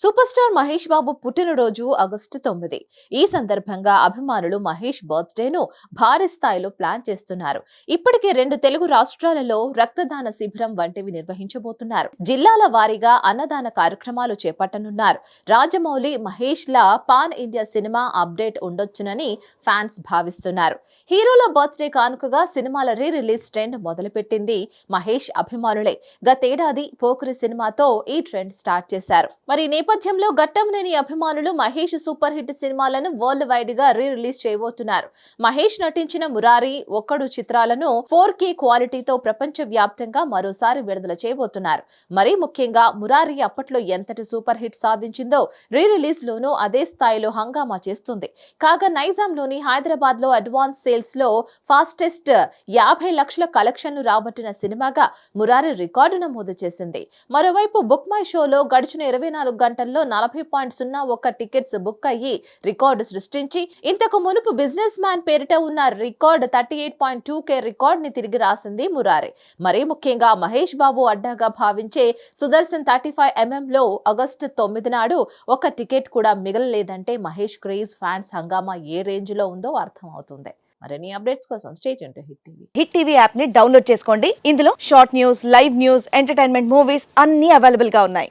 Super star Mahesh Babu పుట్టినరోజు August తొమ్మిది. ఈ సందర్భంగా అభిమానులు మహేష్ బర్త్డేను భారీ స్థాయిలో ప్లాన్ చేస్తున్నారు. ఇప్పటికే రెండు తెలుగు రాష్ట్రాలలో రక్తదాన శిబిరం వంటివి నిర్వహించబోతున్నారు. జిల్లాల వారీగా అన్నదాన కార్యక్రమాలు చేపట్టనున్నారు. రాజమౌళి మహేష్ ల పాన్ ఇండియా సినిమా అప్డేట్ ఉండొచ్చునని ఫ్యాన్స్ భావిస్తున్నారు. హీరోల బర్త్డే కానుకగా సినిమాల రీ రిలీజ్ ట్రెండ్ మొదలుపెట్టింది మహేష్ అభిమానులే. గతేడాది పోకరి సినిమాతో ఈ ట్రెండ్ స్టార్ట్ చేశారు. మరి నేపథ్యంలో గట్టంనేని అభిమానులు మహేష్ సూపర్ హిట్ సినిమాలను వరల్డ్ వైడ్గా రీ రిలీజ్ చేయబోతున్నారు. మహేష్ నటించిన మురారి ఒక్కడు చిత్రాలను ఫోర్ కే క్వాలిటీతో ప్రపంచ వ్యాప్తంగా మరోసారి విడుదల చేయబోతున్నారు. మరీ ముఖ్యంగా మురారి అప్పట్లో ఎంతటి సూపర్ హిట్ సాధించిందో రీ రిలీజ్ లోనూ అదే స్థాయిలో హంగామా చేస్తుంది. కాగా నైజాం లోని హైదరాబాద్లో అడ్వాన్స్ సేల్స్లో ఫాస్టెస్ట్ యాభై లక్షల కలెక్షన్లు రాబట్టిన సినిమాగా మురారి రికార్డు నమోదు చేసింది. మరోవైపు బుక్ మై షోలో గడిచిన ఇరవై నాలుగు గంటల్లో నలభై పాయింట్ సున్నా ఒక్క టికెట్స్ బుక్ అయ్యి రికార్డు సృష్టించి ఇంతకు మునుపు బిజినెస్ మ్యాన్ పేరిట ఉన్న record thirty eight point two K రికార్డ్ని తిరిగి రాసింది మురారి. మరీ ముఖ్యంగా మహేష్ బాబు అడ్డాగా భావించే సుదర్శన్ థర్టీ ఫైవ్ ఎంఎం లో ఆగస్టు తొమ్మిది నాడు ఒక టికెట్ కూడా మిగలలేదంటే మహేష్ క్రేజ్ ఫ్యాన్స్ హంగామా ఏ రేంజ్లో ఉందో అర్థమవుతుంది. మరిన్ని అప్డేట్స్ కోసం state Hit TV. Hit TV యాప్ని డౌన్లోడ్ చేసుకోండి. ఇందులో short news live news entertainment movies అన్ని అవైలబుల్గా ఉన్నాయి.